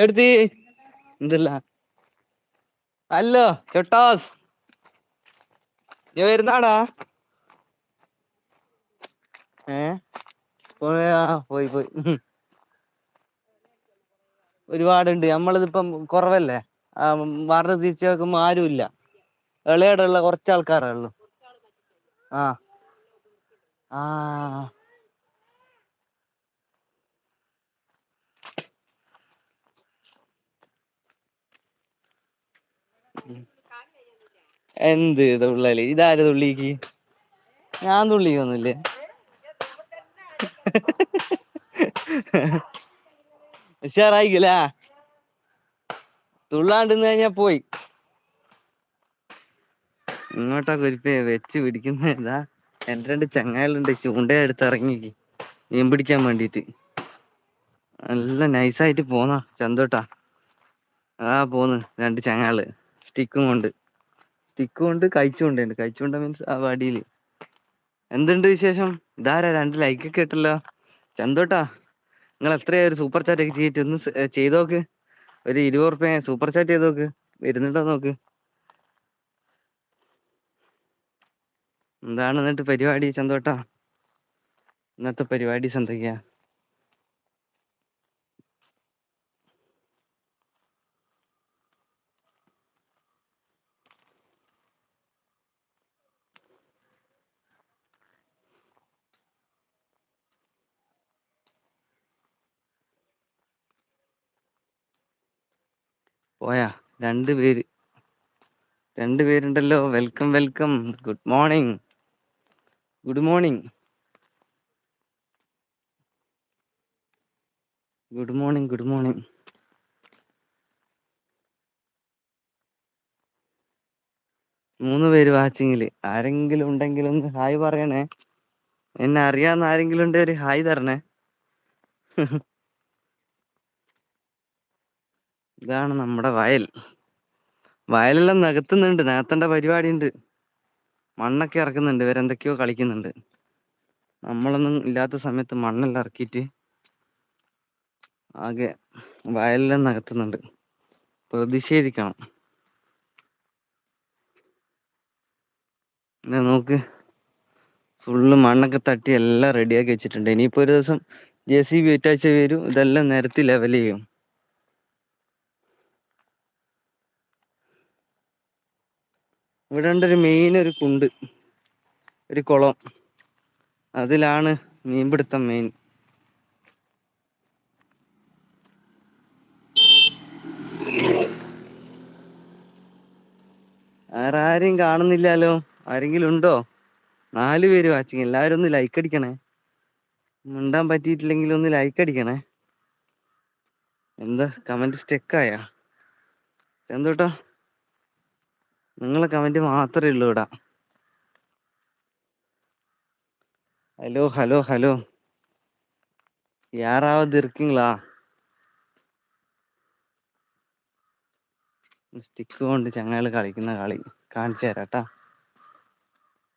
എടുത്തി എന്തല്ല? ഹലോ ചൊട്ടാസ്. നീ വരുന്നാടാ? ഏ? പോയാ പോയി. ഒരുപാടുണ്ട്. നമ്മളിതിപ്പം കുറവല്ലേ? വാർഡ് തിരിച്ചു വെക്കുമ്പോ ആരുമില്ല. ഇളയടുള്ള കുറച്ച് ആൾക്കാരേ ഉള്ളു. ആ. ആ. എന്ത് തുള്ളൽ ഇതാര് തുള്ളിക്ക്? ഞാൻ തുള്ളിക്കൊന്നുമില്ലേ. ഉഷാറായിക്കില്ല? തുള്ളാണ്ടിന്ന് കഴിഞ്ഞാ പോയി. ഇങ്ങോട്ടാ കുരിപ്പേ വെച്ച് പിടിക്കുന്ന എന്റെ രണ്ട് ചങ്ങായിലുണ്ട് ചൂണ്ട എടുത്ത് ഇറങ്ങി. മീൻ പിടിക്കാൻ വേണ്ടിയിട്ട് നല്ല നൈസായിട്ട് പോന്നാ ചന്തോട്ടാ. ആ പോന്ന്. രണ്ട് ചങ്ങാൾ സ്റ്റിക്കും കൊണ്ട്. സ്റ്റിക്കും കൊണ്ട് കഴിച്ചുകൊണ്ട് കഴിച്ചുകൊണ്ട് മീൻസ് ആ വടിയിൽ എന്തുണ്ട് വിശേഷം? ഇതാരാ രണ്ട് ലൈക്ക് ഒക്കെ ഇട്ടല്ലോ? ചന്തോട്ടാ നിങ്ങൾ എത്രയാ ഒരു സൂപ്പർ ചാറ്റ് ഒക്കെ ചെയ്തിട്ട് ഒന്ന് ചെയ്തോക്ക്. ഒരു ഇരുപത് റുപ്യ സൂപ്പർ ചാറ്റ് ചെയ്തോക്ക്. വരുന്നുണ്ടോ നോക്ക്. എന്താണ് എന്നിട്ട് പരിപാടി ചന്തോട്ടാ? ഇന്നത്തെ പരിപാടി എന്തൊക്കെയാ പോയാ രണ്ട് പേര് രണ്ട് പേരുണ്ടല്ലോ. Welcome welcome. Good morning. Good morning good morning good morning മൂന്ന് പേര് വാച്ചിങ്ങിൽ ആരെങ്കിലും ഉണ്ടെങ്കിൽ ഒന്ന് ഹായ് പറയണേ. എന്നെ അറിയാവുന്ന ആരെങ്കിലും ഉണ്ടെങ്കിൽ ഒരു ഹായ് തരണേ. ഇതാണ് നമ്മുടെ വയൽ. വയലെല്ലാം നികത്തുന്നുണ്ട് നികത്തേണ്ട പരിപാടി ഉണ്ട് മണ്ണൊക്കെ ഇറക്കുന്നുണ്ട്. ഇവരെന്തൊക്കെയോ കളിക്കുന്നുണ്ട്. നമ്മളൊന്നും ഇല്ലാത്ത സമയത്ത് മണ്ണെല്ലാം ഇറക്കിയിട്ട് ആകെ വയലെല്ലാം നികത്തുന്നുണ്ട്. പ്രതിഷേധിക്കണം. നോക്ക്. ഫുള്ള് മണ്ണൊക്കെ തട്ടി എല്ലാം റെഡിയാക്കി വെച്ചിട്ടുണ്ട്. ഇനിയിപ്പോ ഒരു ദിവസം ജെ സി ബി വരും. ഇതെല്ലാം നിരത്തി ലെവൽ ചെയ്യും. ഇവിടെ ഉണ്ട് ഒരു മെയിൻ ഒരു കുണ്ട് ഒരു കുളം. അതിലാണ് മീൻപിടുത്തം മെയിൻ വേറെ ആരെയും കാണുന്നില്ലല്ലോ. ആരെങ്കിലും ഉണ്ടോ? നാല് പേര് വാച്ചിങ് എല്ലാവരും ഒന്ന് ലൈക്ക് അടിക്കണേ. മിണ്ടാൻ പറ്റിയിട്ടില്ലെങ്കിൽ ഒന്ന് ലൈക്ക് അടിക്കണേ. എന്താ കമന്റ് സ്റ്റെക്കായ എന്തോട്ടാ നിങ്ങളെ കമന്റ് മാത്രമേ ഉള്ളൂ ഇവിടെ ഹലോ ഹലോ ഹലോ யாராவது இருக்கீங்களா സ്റ്റിക്ക് കൊണ്ട് ചങ്ങാള് കളിക്കുന്ന കളി കാണിച്ചു തരാം ട്ടാ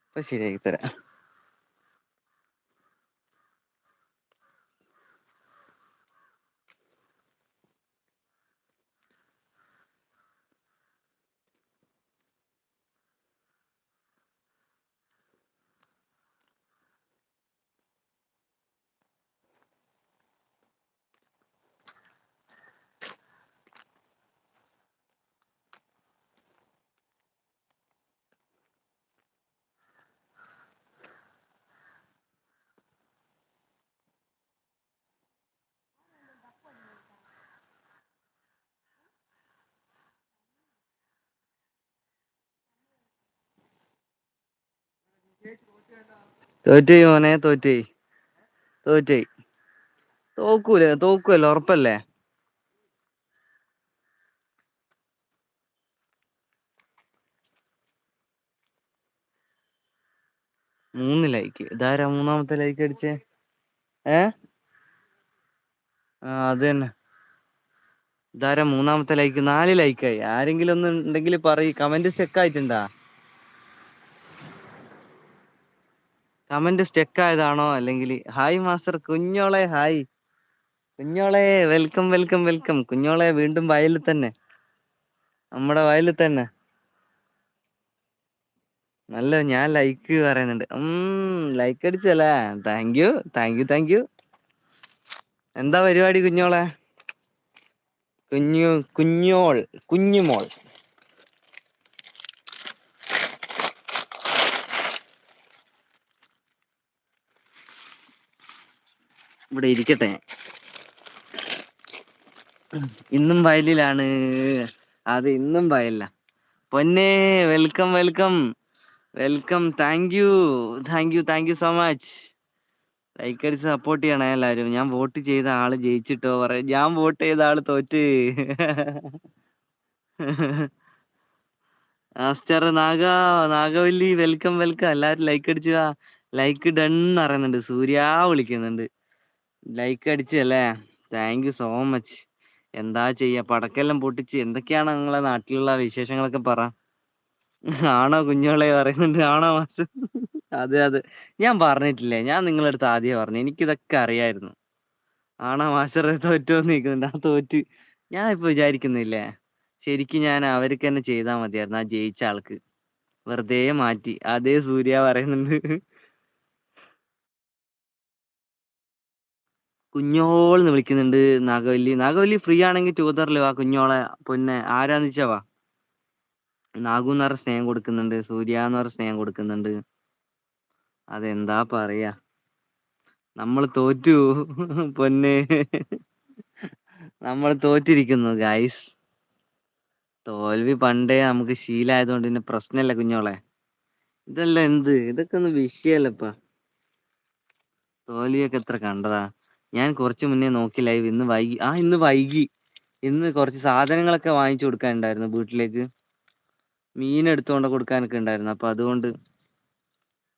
ഇപ്പൊ ശരിയാക്കി തരാം തോറ്റോയി മോനെ തോറ്റോയി തോറ്റോയി തോക്കൂലേ തോക്കുമല്ലോ ഉറപ്പല്ലേ? മൂന്ന് ലൈക്ക് ഇതാരാ മൂന്നാമത്തെ ലൈക്ക് അടിച്ചേ? ഏ? അത് തന്നെ. ഇതാരാ മൂന്നാമത്തെ ലൈക്ക് നാല് ലൈക്കായി ആരെങ്കിലും ഒന്ന് ഉണ്ടെങ്കിൽ പറയ്. കമന്റ് സ്റ്റെക്ക് ആയിട്ടുണ്ടാ? കമന്റ് സ്റ്റക്ക് ആയതാണോ അല്ലെങ്കിൽ ഹായ് മാസ്റ്റർ കുഞ്ഞോളെ ഹായ്. കുഞ്ഞോളെ വെൽക്കം വെൽക്കം വെൽക്കം. കുഞ്ഞോളെ വീണ്ടും വയലിൽ തന്നെ. നമ്മുടെ വയലിൽ തന്നെ. നല്ല ഞാൻ ലൈക്ക് പറയുന്നുണ്ട്. Like അടിച്ചല്ലേ? Thank you thank you thank you എന്താ പരിപാടി കുഞ്ഞോളെ? കുഞ്ഞു കുഞ്ഞോൾ കുഞ്ഞുമോൾ. ഇവിടെ ഇരിക്കട്ടെ. ഇന്നും വയലിലാണ്. അത് ഇന്നും വയലില്ല പൊന്നെ welcome welcome. Welcome thank you. Thank you thank you so much. Like അടിച്ച് സപ്പോർട്ട് ചെയ്യണേ എല്ലാരും ഞാൻ വോട്ട് ചെയ്ത ആൾ ജയിച്ചിട്ടോ പറ ഞാൻ വോട്ട് ചെയ്ത ആൾ തോറ്റ്. Aster Naga Nagavalli welcome welcome. എല്ലാരും ലൈക്ക് അടിച്ചു ലൈക്ക് ഡൺ പറയുന്നുണ്ട്. സൂര്യ വിളിക്കുന്നുണ്ട്. ലൈക്ക് അടിച്ചല്ലേ താങ്ക് യു സോ മച്ച് എന്താ ചെയ്യാ? പടക്കെല്ലാം പൊട്ടിച്ച് എന്തൊക്കെയാണ് നിങ്ങളെ നാട്ടിലുള്ള വിശേഷങ്ങളൊക്കെ പറ. ആണോ കുഞ്ഞോളെ പറയുന്നുണ്ട് ആണോ മാസ്റ്റർ അതെ അതെ. ഞാൻ പറഞ്ഞിട്ടില്ലേ? ഞാൻ നിങ്ങളുടെ അടുത്ത് ആദ്യം പറഞ്ഞു. എനിക്കിതൊക്കെ അറിയായിരുന്നു. ആണോ മാസ്റ്റർ തോറ്റോന്ന് നിൽക്കുന്നുണ്ട്. ആ തോറ്റ് ഞാൻ ഇപ്പൊ വിചാരിക്കുന്നില്ലേ? ശരിക്കും ഞാൻ അവർക്ക് തന്നെ ചെയ്താൽ മതിയായിരുന്നു ആ ജയിച്ച ആൾക്ക്. വെറുതെ മാറ്റി. അതേ സൂര്യ പറയുന്നുണ്ട്. കുഞ്ഞോൾന്ന് വിളിക്കുന്നുണ്ട് നാഗവല്ലി. നാഗവല്ലി ഫ്രീ ആണെങ്കിൽ ടൂതറിൽ വാ കുഞ്ഞോളെ. പൊന്നെ ആരാന്ന് വാ? നാഗു എന്ന് പറഞ്ഞ സ്നേഹം കൊടുക്കുന്നുണ്ട്. സൂര്യ എന്ന് പറഞ്ഞ സ്നേഹം കൊടുക്കുന്നുണ്ട്. അതെന്താ പറയാ? നമ്മൾ തോറ്റു. പൊന്നെ. നമ്മൾ തോറ്റിരിക്കുന്നു ഗൈസ് തോൽവി പണ്ടേ നമുക്ക് ശീലമായതുകൊണ്ട് പിന്നെ പ്രശ്നമില്ല കുഞ്ഞോളെ. ഇതല്ല എന്ത്? ഇതൊക്കെ ഒന്ന് വിഷയമല്ലപ്പാ തോൽവിയൊക്കെ എത്ര കണ്ടതാ? ഞാൻ കുറച്ച് മുന്നേ നോക്കി ലൈവ് ഇന്ന് വൈകി ആ ഇന്ന് വൈകി. ഇന്ന് കുറച്ച് സാധനങ്ങളൊക്കെ വാങ്ങിച്ചു കൊടുക്കാനുണ്ടായിരുന്നു വീട്ടിലേക്ക്. മീൻ എടുത്തുകൊണ്ട് കൊടുക്കാനൊക്കെ ഉണ്ടായിരുന്നു. അപ്പൊ അതുകൊണ്ട്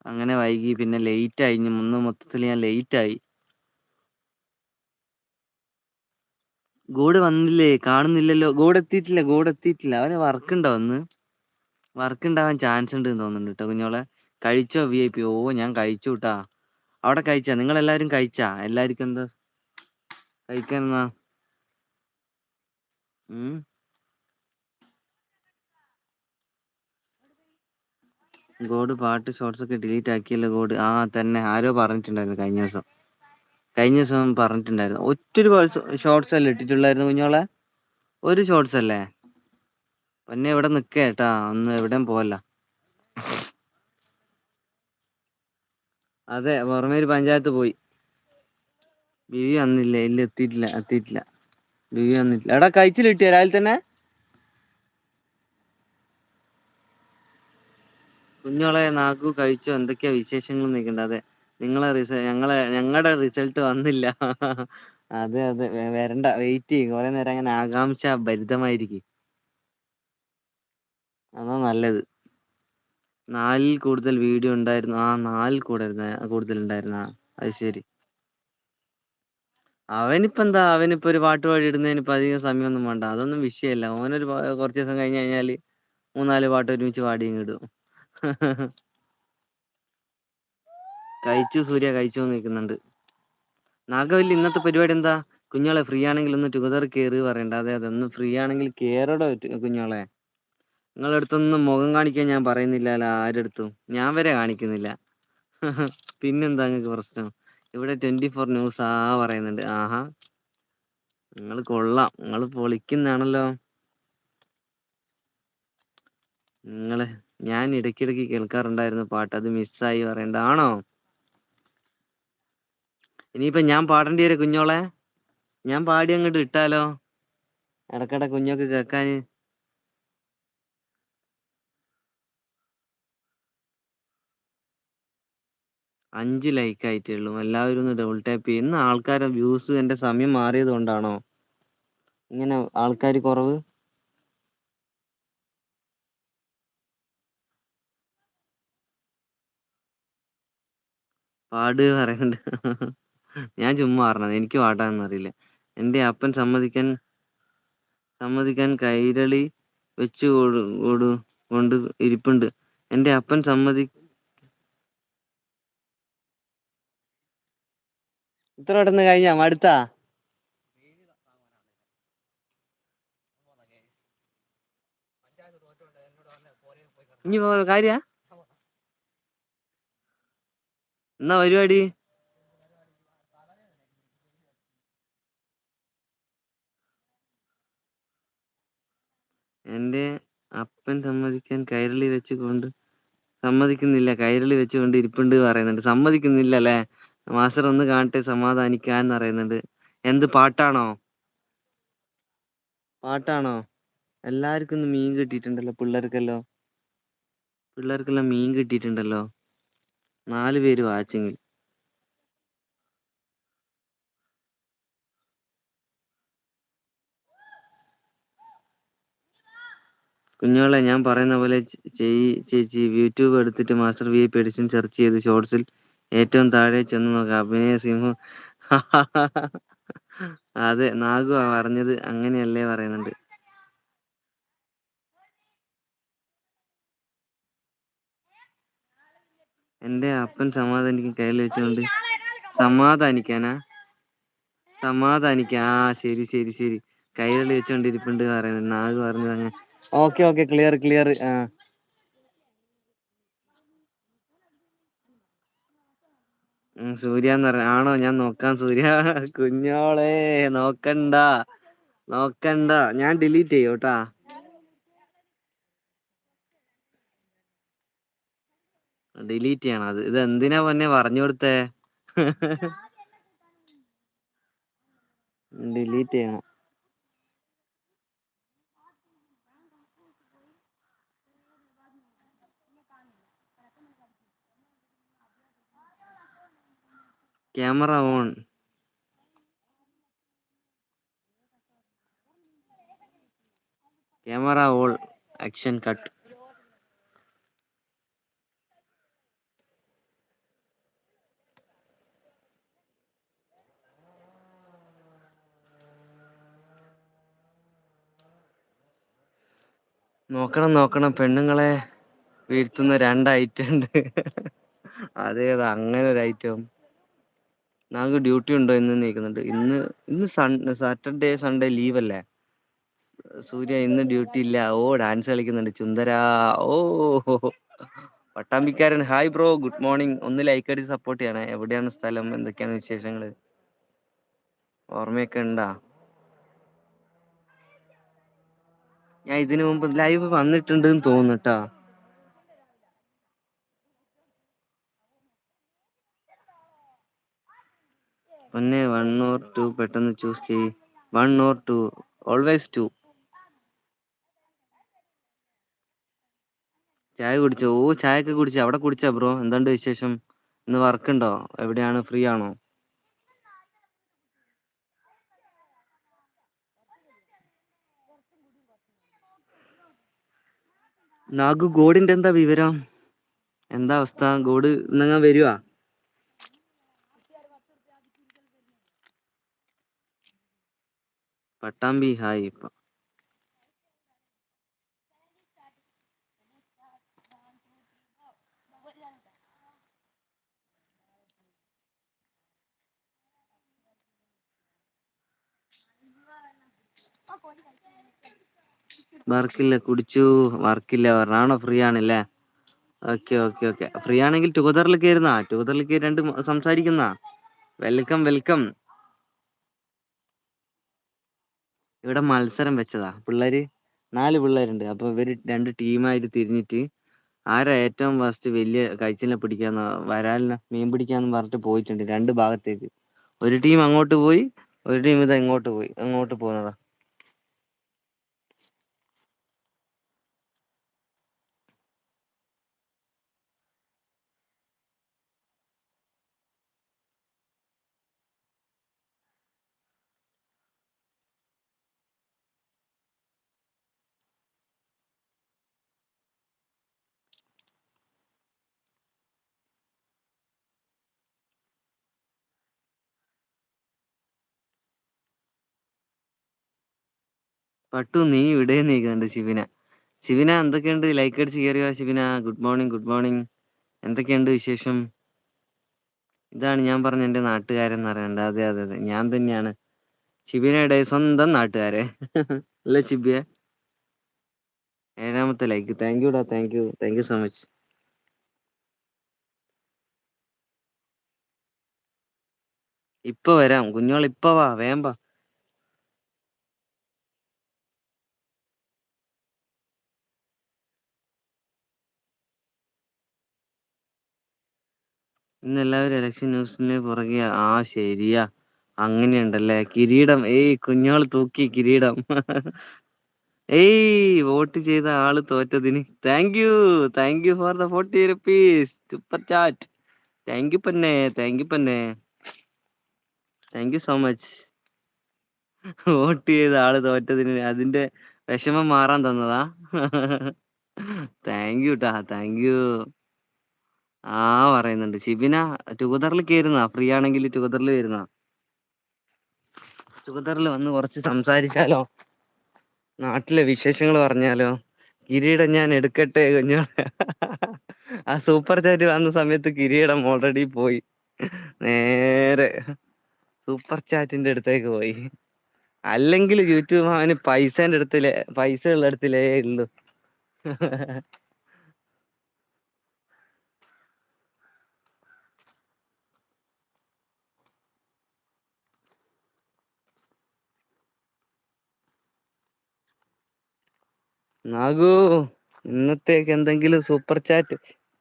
അങ്ങനെ വൈകി. പിന്നെ ലേറ്റ് ആയി. ഇന്ന് മൊത്തത്തിൽ ഞാൻ ലേറ്റ് ആയി. ഗോഡ് വന്നില്ലേ? കാണുന്നില്ലല്ലോ. ഗോഡ് എത്തിയിട്ടില്ല. ഗോഡ് എത്തിയിട്ടില്ല. അവന് വർക്ക് ഉണ്ടോ ഒന്ന് വർക്ക് ഉണ്ടാവാൻ ചാൻസ് ഉണ്ട് തോന്നുന്നുണ്ട് കേട്ടോ കുഞ്ഞോളെ. കഴിച്ചോ വി ഐ പി ഓ ഞാൻ കഴിച്ചു കേട്ടാ അവിടെ കഴിച്ചാ? നിങ്ങൾ എല്ലാവരും കഴിച്ചാ? എല്ലാവർക്കും എന്താ? കഴിക്കാൻ എന്നാ ഗോഡ് പാട്ട് ഷോർട്സ് ഒക്കെ ഡിലീറ്റ് ആക്കിയല്ലോ ഗോഡ്. ആ തന്നെ. ആരോ പറഞ്ഞിട്ടുണ്ടായിരുന്നു കഴിഞ്ഞ ദിവസം. കഴിഞ്ഞ ദിവസം പറഞ്ഞിട്ടുണ്ടായിരുന്നു. ഒറ്റൊരു ഷോർട്സ് അല്ലേ ഇട്ടിട്ടുള്ളായിരുന്നു കുഞ്ഞോളെ ഒരു ഷോർട്സ് അല്ലേ? പിന്നെ ഇവിടെ നിൽക്കേട്ടാ ഒന്ന് എവിടെയും പോവല്ല. അതെ പുറമേര് പഞ്ചായത്ത് പോയി. ബിവി വന്നില്ല ഇല്ല എത്തിയിട്ടില്ല എത്തിയിട്ടില്ല. ബിവി വന്നിട്ടില്ല. എടാ കഴിച്ചിൽ കിട്ടിയോ രാവിലെ തന്നെ? കുഞ്ഞോളെ നാഗു കഴിച്ചോ? എന്തൊക്കെയാ വിശേഷങ്ങൾ നിൽക്കണ്ട അതെ നിങ്ങളെ റിസ ഞങ്ങളെ ഞങ്ങളുടെ റിസൾട്ട് വന്നില്ല. അതെ അതെ വരണ്ട വെയിറ്റ് ചെയ്യും. കുറെ നേരം അങ്ങനെ ആകാംക്ഷ ഭരിതമായിരിക്കും അതാ നല്ലത്. നാലിൽ കൂടുതൽ വീഡിയോ ഉണ്ടായിരുന്നു. ആ നാലിൽ കൂടുതൽ കൂടുതൽ ഉണ്ടായിരുന്നു. അത് ശരി. അവനിപ്പോ എന്താ? അവനിപ്പോ ഒരു പാട്ട് പാടി ഇടുന്നതിന് ഇപ്പൊ അധികം സമയമൊന്നും വേണ്ട. അതൊന്നും വിഷയമല്ല ഓനൊരു കുറച്ച് ദിവസം കഴിഞ്ഞ് കഴിഞ്ഞാൽ മൂന്നാൽ പാട്ട് ഒരുമിച്ച് പാടി ഇടും. കഴിച്ചു സൂര്യ കഴിച്ചു നിൽക്കുന്നുണ്ട്. നാഗവല്ലി ഇന്നത്തെ പരിപാടി എന്താ? കുഞ്ഞോളെ ഫ്രീ ആണെങ്കിൽ ഒന്ന് ടുഗദർ കയറി പറയണ്ട. അതെ അതെ. ഒന്ന് ഫ്രീ ആണെങ്കിൽ കേറടോ ട് കുഞ്ഞോളെ. നിങ്ങളുടെ അടുത്തൊന്നും മുഖം കാണിക്കാൻ ഞാൻ പറയുന്നില്ലല്ലോ ആരെടുത്തും ഞാൻ വരെ കാണിക്കുന്നില്ല. പിന്നെന്താ നിങ്ങൾക്ക് പ്രശ്നം? ഇവിടെ ട്വന്റി ഫോർ ന്യൂസ് ആ പറയുന്നുണ്ട്. ആഹാ. നിങ്ങൾ കൊള്ളാം. നിങ്ങൾ പൊളിക്കുന്നതാണല്ലോ. നിങ്ങൾ ഞാൻ ഇടയ്ക്കിടയ്ക്ക് കേൾക്കാറുണ്ടായിരുന്നു പാട്ട്. അത് മിസ്സായി പറയണ്ടാണോ ഇനിയിപ്പോ ഞാൻ പാടേണ്ടി വരും കുഞ്ഞോളെ. ഞാൻ പാടി അങ്ങോട്ട് ഇട്ടാലോ? ഇടക്കിടെ കുഞ്ഞൊക്കെ കേൾക്കാൻ. 5 ലൈക്ക് ആയിട്ടുള്ളൂ എല്ലാവരും ഒന്ന് ഡബിൾ ടാപ്പ് ചെയ്യും. ഇന്ന് ആൾക്കാരെ വ്യൂസ് എന്റെ സമയം മാറിയത് കൊണ്ടാണോ? ഇങ്ങനെ ആൾക്കാർ കുറവ്? പാട് പറയണ്ട ഞാൻ ചുമ്മാ പറഞ്ഞത്. എനിക്ക് പാടാന്നറിയില്ല എന്റെ അപ്പൻ സമ്മതിക്കാൻ സമ്മതിക്കാൻ കൈരളി വെച്ച് കൊടു കൊണ്ട് ഇരിപ്പുണ്ട്. എന്റെ അപ്പൻ സമ്മതി ഇത്ര പെട്ടെന്ന് കഴിഞ്ഞാ? മടുത്താ? ഇനി കാര്യ? എന്നാ പരിപാടി? എന്റെ അപ്പൻ സമ്മതിക്കാൻ കൈരളി വെച്ചുകൊണ്ട് സമ്മതിക്കുന്നില്ല. കൈരളി വെച്ചുകൊണ്ട് ഇരിപ്പുണ്ട് പറയുന്നുണ്ട്. സമ്മതിക്കുന്നില്ല അല്ലേ? മാസ്റ്റർ ഒന്ന് കാണട്ടെ സമാധാനിക്കാൻ പറയുന്നുണ്ട്. എന്ത് പാട്ടാണോ? പാട്ടാണോ? എല്ലാവർക്കും മീൻ കിട്ടിയിട്ടുണ്ടല്ലോ പിള്ളേർക്കല്ലോ. പിള്ളേർക്കെല്ലാം മീൻ കിട്ടിയിട്ടുണ്ടല്ലോ. നാല് പേര് വാച്ചിങ്ങിൽ. കുഞ്ഞോളെ ഞാൻ പറയുന്ന പോലെ ചേച്ചി യൂട്യൂബ് എടുത്തിട്ട് master V I P edition search ചെയ്ത് ഷോർട്സിൽ ഏറ്റവും താഴെ ചെന്ന് നോക്കാം. അഭിനയ സിംഹം. അതെ നാഗു പറഞ്ഞത് അങ്ങനെയല്ലേ പറയുന്നുണ്ട്. എന്റെ അപ്പൻ സമാധാനിക്കും കയ്യിൽ വെച്ചുകൊണ്ട് സമാധാനിക്കാനാ? സമാധാനിക്കാ. ആ ശരി ശരി ശരി. കൈകളിൽ വെച്ചോണ്ട് ഇരിപ്പുണ്ട് പറയുന്നത് നാഗ് പറഞ്ഞത് അങ്ങനെ ഓക്കെ ഓക്കെ ക്ലിയർ ക്ലിയർ. ആ. ഉം, സൂര്യ എന്ന് പറഞ്ഞ ആണോ? ഞാൻ നോക്കാം സൂര്യ. കുഞ്ഞോളെ നോക്കണ്ട. നോക്കണ്ട. ഞാൻ ഡിലീറ്റ് ചെയ്യും കേട്ടാ ഡിലീറ്റ് ചെയ്യണം അത്. ഇത് എന്തിനാ പൊന്നെ പറഞ്ഞു കൊടുത്തേ? ഡിലീറ്റ് ചെയ്യണം. Camera on. Camera all action cut. നോക്കണം നോക്കണം പെണ്ണുങ്ങളെ വീഴ്ത്തുന്ന രണ്ട് ഐറ്റം ഉണ്ട്. അതേതാ അങ്ങനെ ഒരു ഐറ്റം ഞങ്ങൾക്ക് ഡ്യൂട്ടി ഉണ്ടോ എന്ന് നീക്കുന്നുണ്ട് ഇന്ന് ഇന്ന് സൺ സാറ്റർഡേ സൺഡേ ലീവ് അല്ലേ? സൂര്യ ഇന്ന് ഡ്യൂട്ടി ഇല്ല. ഓ ഡാൻസ് കളിക്കുന്നുണ്ട്. ചുന്ദര ഓ. പട്ടാമ്പിക്കാരൻ ഹായ് ബ്രോ ഗുഡ് മോർണിംഗ് ഒന്ന് ലൈക്ക് അടിച്ച് സപ്പോർട്ട് ചെയ്യണേ. എവിടെയാണ് സ്ഥലം? എന്തൊക്കെയാണ് വിശേഷങ്ങൾ ഓർമ്മയൊക്കെ ഉണ്ടാ? ഞാൻ ഇതിനു മുമ്പ് ലൈവ് വന്നിട്ടുണ്ട് എന്ന് തോന്നുട്ടാ ഒന്ന് വൺ ഓർ ടു പെട്ടെന്ന് ചൂസ് ചെയ് one or two always two ചായ കുടിച്ചോ? ഓ ചായ ഒക്കെ കുടിച്ചോ? അവിടെ കുടിച്ചാ ബ്രോ എന്തുണ്ട് വിശേഷം? ഇന്ന് വർക്ക് ഉണ്ടോ എവിടെയാണ്? ഫ്രീ ആണോ? നാഗു ഗോഡിന്റെ എന്താ വിവരം? എന്താ അവസ്ഥ? ഗോഡ് ഇന്നങ്ങാൻ വരുവാ? പട്ടാമ്പി ഹായ് ഇപ്പൊ. വർക്കില്ല കുടിച്ചു വർക്കില്ല പറഞ്ഞാണോ ഫ്രീ ആണല്ലേ ഓക്കെ ഓക്കെ ഓക്കെ. ഫ്രീ ആണെങ്കിൽ ടുഗദറിൽ കയറുന്ന ടുഗദറിൽ കയറി രണ്ട് സംസാരിക്കുന്ന വെൽക്കം വെൽക്കം. ഇവിടെ മത്സരം വെച്ചതാ. പിള്ളേര് നാല് പിള്ളേരുണ്ട്. അപ്പൊ ഇവർ രണ്ട് ടീമായിട്ട് തിരിഞ്ഞിട്ട് ആരാ ഏറ്റവും ഫസ്റ്റ് വലിയ കഴിച്ചിനെ പിടിക്കാന്ന് വരാലിനെ മീൻ പിടിക്കാന്ന് പറഞ്ഞിട്ട് പോയിട്ടുണ്ട് രണ്ട് ഭാഗത്തേക്ക്. ഒരു ടീം അങ്ങോട്ട് പോയി ഒരു ടീം ഇത് ഇങ്ങോട്ട് പോയി അങ്ങോട്ട് പോകുന്നതാ പട്ടു നീ ഇവിടെ നീക്കുന്നുണ്ട് ശിവന ശിവന എന്തൊക്കെയുണ്ട്? ലൈക്ക് അടിച്ച് കയറിയ ശിവന ഗുഡ് മോർണിംഗ് ഗുഡ് മോർണിംഗ് എന്തൊക്കെയുണ്ട് വിശേഷം? ഇതാണ് ഞാൻ പറഞ്ഞ എന്റെ നാട്ടുകാരൻ എന്ന് പറയുന്നത്. അതെ അതെ അതെ. ഞാൻ തന്നെയാണ് ശിബിനയുടെ സ്വന്തം നാട്ടുകാരെ. അല്ലേ ശിബിയ? ഏഴാമത്തെ like thank യുടാ thank you thank you so much ഇപ്പൊ വരാം. കുഞ്ഞോൾ ഇപ്പൊ വാ വേഗം ഇന്ന് എല്ലാവരും ഇലക്ഷൻ ന്യൂസിന് പുറകെ. ആ ശരിയാ. അങ്ങനെയുണ്ടല്ലേ? കിരീടം. ഏയ് കുഞ്ഞോൾ തൂക്കി കിരീടം. ഏയ് വോട്ട് ചെയ്ത ആൾ തോറ്റതിന്. Thank you thank you for the forty rupees super chat thank you പന്നെ thank you പന്നെ thank you so much vote ചെയ്ത ആൾ തോറ്റതിന് അതിന്റെ വിഷമം മാറാൻ തന്നതാ. താങ്ക് യു ടാ താങ്ക് യു ആ പറയുന്നുണ്ട്. ഷിബിന ടുഗദറിൽ കയറുന്ന ഫ്രീ ആണെങ്കിൽ ടുഗദറിൽ വരുന്ന ടുഗദറിൽ വന്ന് കുറച്ച് സംസാരിച്ചാലോ? നാട്ടിലെ വിശേഷങ്ങൾ പറഞ്ഞാലോ? കിരീടം ഞാൻ എടുക്കട്ടെ കുഞ്ഞു ആ സൂപ്പർ ചാറ്റ് വന്ന സമയത്ത് കിരീടം ഓൾറെഡി പോയി. നേരെ. സൂപ്പർ ചാറ്റിന്റെ അടുത്തേക്ക് പോയി. അല്ലെങ്കിൽ യൂട്യൂബ് അവന് പൈസേന്റെ അടുത്തില്ലേ പൈസ ഉള്ള അടുത്തില്ലേ ഉള്ളൂ. നാഗു ഇന്നത്തേക്ക് എന്തെങ്കിലും സൂപ്പർ ചാറ്റ്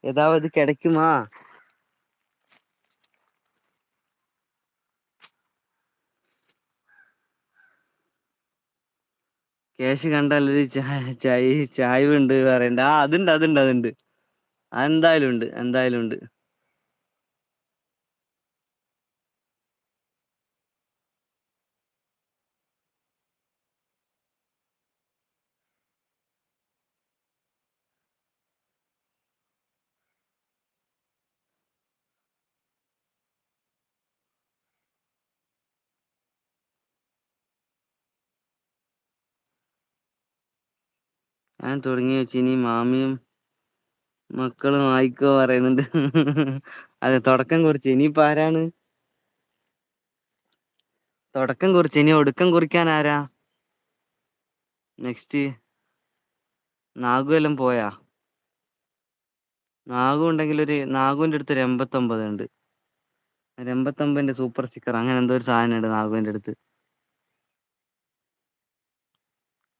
യഥാവധി കിടക്കുമാ? കേശ് കണ്ടാൽ ഒരു ചായ ഉണ്ട് പറയണ്ട. ആ അതുണ്ട് അതുണ്ട് അതുണ്ട്. അതെന്തായാലും ഉണ്ട് എന്തായാലും ഉണ്ട്. ഞാൻ തുടങ്ങി വെച്ച് ഇനി മാമിയും മക്കളും ആയിക്കോ പറയുന്നുണ്ട്. അതെ തുടക്കം കുറിച്ച്. ഇനിയിപ്പോ ആരാണ്? തുടക്കം കുറിച്ച്. ഇനി ഒടുക്കം കുറിക്കാൻ ആരാ? നെക്സ്റ്റ് നാഗു എല്ലാം പോയാ? നാഗു ഉണ്ടെങ്കിൽ ഒരു നാഗുവിന്റെ അടുത്ത് ഒരു എൺപത്തൊമ്പത് ഉണ്ട് ഒരു എൺപത്തൊമ്പതിന്റെ സൂപ്പർ സ്റ്റിക്കർ അങ്ങനെ എന്തോ ഒരു സാധനം ഉണ്ട് നാഗുവിന്റെ അടുത്ത്.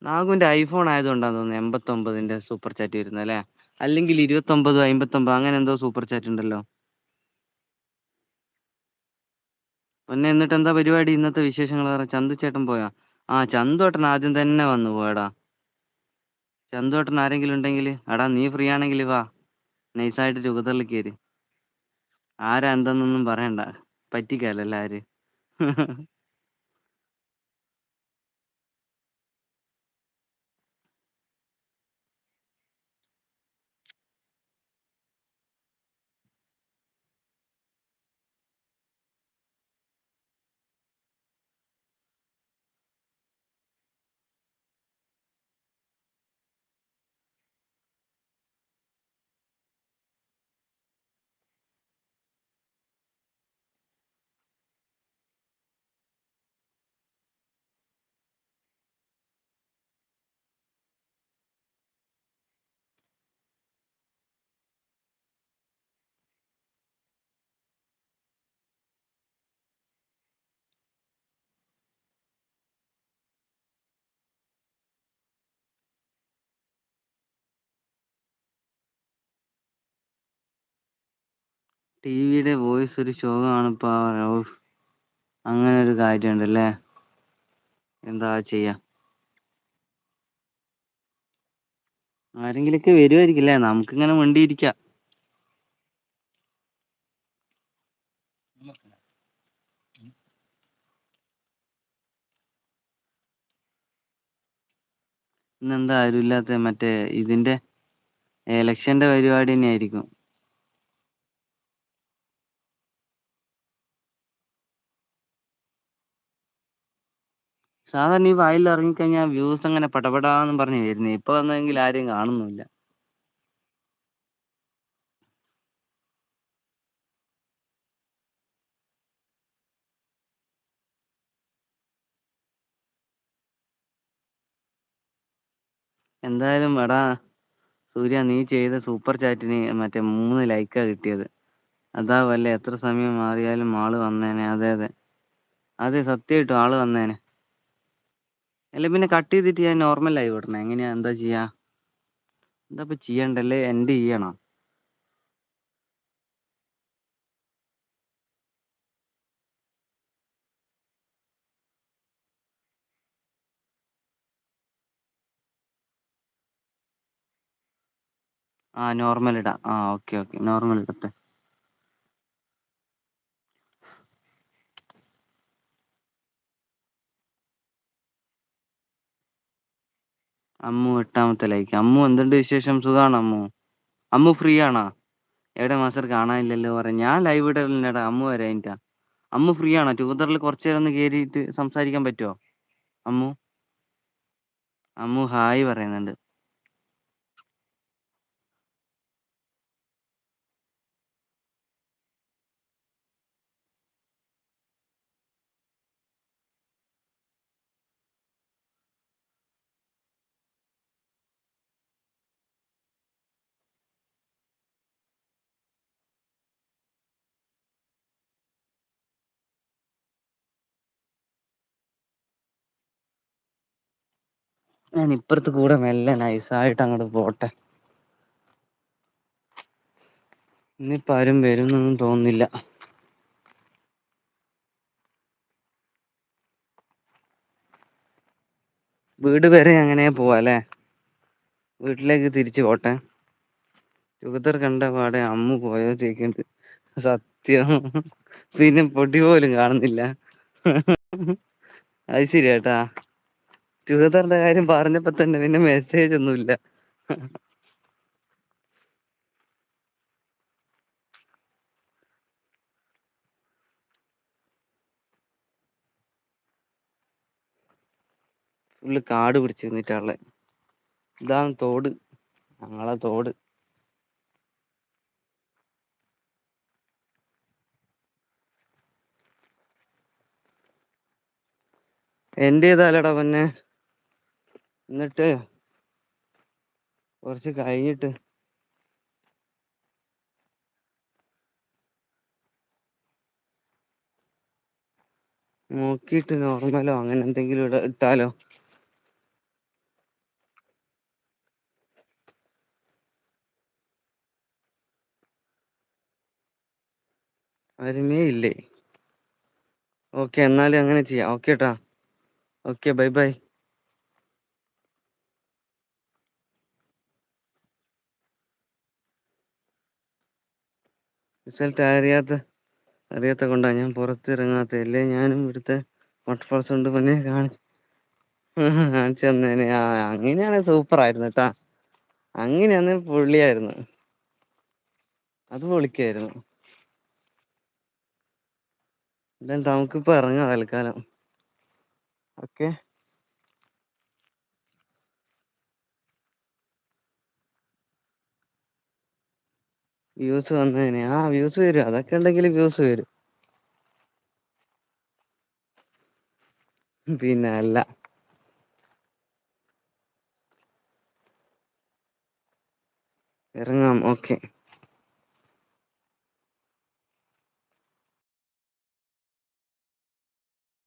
നാഗുവിന്റെ ഐഫോൺ ആയതുകൊണ്ടാന്ന് തോന്നുന്നു എൺപത്തൊമ്പതിന്റെ സൂപ്പർ ചാറ്റ് വരുന്നത് അല്ലേ? അല്ലെങ്കിൽ ഇരുപത്തൊമ്പതോ അമ്പത്തൊമ്പതോ അങ്ങനെ എന്തോ സൂപ്പർ ചാറ്റ് ഉണ്ടല്ലോ. പിന്നെ എന്നിട്ട് എന്താ പരിപാടി? ഇന്നത്തെ വിശേഷങ്ങൾ ചന്തു ചേട്ടൻ പോയാ? ആ ചന്തു ഏട്ടൻ ആദ്യം തന്നെ വന്നു പോയടാ. ചന്തു ഏട്ടൻ ആരെങ്കിലും ഉണ്ടെങ്കിൽ അടാ നീ ഫ്രീ ആണെങ്കിൽ വാ. നൈസായിട്ട് ചുഗതള്ളി കയറി ആരാ എന്തെന്നൊന്നും പറയണ്ട. പറ്റിക്കാലല്ലേ ആര്? ടിവിയുടെ വോയിസ് ഒരു ശോകമാണ് ഇപ്പൊ അങ്ങനെ ഒരു കാര്യമുണ്ടല്ലേ എന്താ ചെയ്യാ? ആരെങ്കിലൊക്കെ അല്ലേ നമുക്കിങ്ങനെ മിണ്ടിയിരിക്കാം. ഇന്നെന്താ ആരും ഇല്ലാത്ത മറ്റേ ഇതിന്റെ ഇലക്ഷന്റെ പരിപാടി തന്നെ ആയിരിക്കും സാധാരണ ഈ വായിൽ ഇറങ്ങിക്കഴിഞ്ഞാൽ വ്യൂസ് അങ്ങനെ പടപടാന്ന് പറഞ്ഞ് വരുന്നേ. ഇപ്പൊ വന്നെങ്കിൽ ആരെയും കാണുന്നില്ല എന്തായാലും എടാ സൂര്യ നീ ചെയ്ത സൂപ്പർ ചാറ്റിന് മറ്റേ മൂന്ന് ലൈക്കാ കിട്ടിയത്. അതാവല്ലേ എത്ര സമയം മാറിയാലും ആൾ വന്നേനെ. അതെ അതെ. അതെ സത്യമായിട്ടും ആൾ വന്നേനെ. അല്ല പിന്നെ കട്ട് ചെയ്തിട്ട് ഞാൻ നോർമൽ ലൈവ് ഇടണം എങ്ങനെയാ? എന്താ ചെയ്യാ? എന്താ ഇപ്പൊ ചെയ്യണ്ടല്ലേ എൻഡ് ചെയ്യണോ? ആ നോർമൽ ഇടാം. ആ ഓക്കെ ഓക്കെ നോർമൽ ഇടട്ടെ. അമ്മു എട്ടാമത്തെ ലൈക്ക് അമ്മു എന്തുണ്ട് വിശേഷം? സുഖാണോ അമ്മു? അമ്മു ഫ്രീ ആണോ എവിടെ മാസ്റ്റർ കാണാനില്ലല്ലോ പറ ഞാൻ ലൈവ് ഇടലുണ്ടടാ അമ്മു വരാനിട്ടാ അമ്മു ഫ്രീ ആണോ ട്യൂതറിൽ കുറച്ച് നേരം ഒന്ന് കയറിയിട്ട് സംസാരിക്കാൻ പറ്റുമോ അമ്മു? അമ്മു ഹായ് പറയുന്നുണ്ട്. ഞാൻ ഇപ്പുറത്ത് കൂടെ മെല്ലെ നൈസായിട്ട് അങ്ങോട്ട് പോട്ടെ. ഇന്നിപ്പോ ആരും വരുന്നൊന്നും തോന്നുന്നില്ല. വീട് വരെ അങ്ങനെ പോവാല്ലേ വീട്ടിലേക്ക് തിരിച്ചു പോട്ടെ. ചുഗതർ കണ്ട പാടെ അമ്മു പോയോ ചോദിക്കുന്നുണ്ട് സത്യം. പിന്നെ പൊടി പോലും കാണുന്നില്ല. അത് ശരിയാട്ടാ ട്യൂതറിന്റെ കാര്യം പറഞ്ഞപ്പോ തന്നെ പിന്നെ മെസ്സേജ് ഒന്നുമില്ല. ഫുള്ള് കാട് പിടിച്ച് നിന്നിട്ടാളെ ഇതാണ് തോട്. ഞങ്ങളെ തോട്. എന്റെ ഇതാലടാ പൊന്നെ. എന്നിട്ട് കുറച്ച് കഴിഞ്ഞിട്ട് നോക്കിയിട്ട് നോർമലോ അങ്ങനെ എന്തെങ്കിലും ഇട ഇട്ടാലോ? ആരുമേ ഇല്ലേ? ഓക്കെ എന്നാലും അങ്ങനെ ചെയ്യാം. ഓക്കെ കേട്ടാ ഓക്കെ ബൈ ബൈ. റിസൾട്ട് അറിയാത്ത അറിയാത്ത കൊണ്ടാ ഞാൻ പുറത്തിറങ്ങാത്ത. അല്ലേ? ഞാനും ഇവിടുത്തെ വാട്ടർഫോൾസ് കൊണ്ട് പിന്നെ. കാണിച്ചു കാണിച്ചു തന്നേനെ. ആ അങ്ങനെയാണെ സൂപ്പർ ആയിരുന്നു കേട്ടാ അങ്ങനെയാന്ന് പൊള്ളിയായിരുന്നു. അത് പൊളിക്കായിരുന്നു. എന്തായാലും നമുക്കിപ്പോ ഇറങ്ങാം തൽക്കാലം. ഓക്കെ? വ്യൂസ് വന്നതിന് ആ വ്യൂസ് വരും. അതൊക്കെ ഉണ്ടെങ്കിൽ വ്യൂസ് വരും. പിന്നെ അല്ല. ഇറങ്ങാം. ഓക്കെ.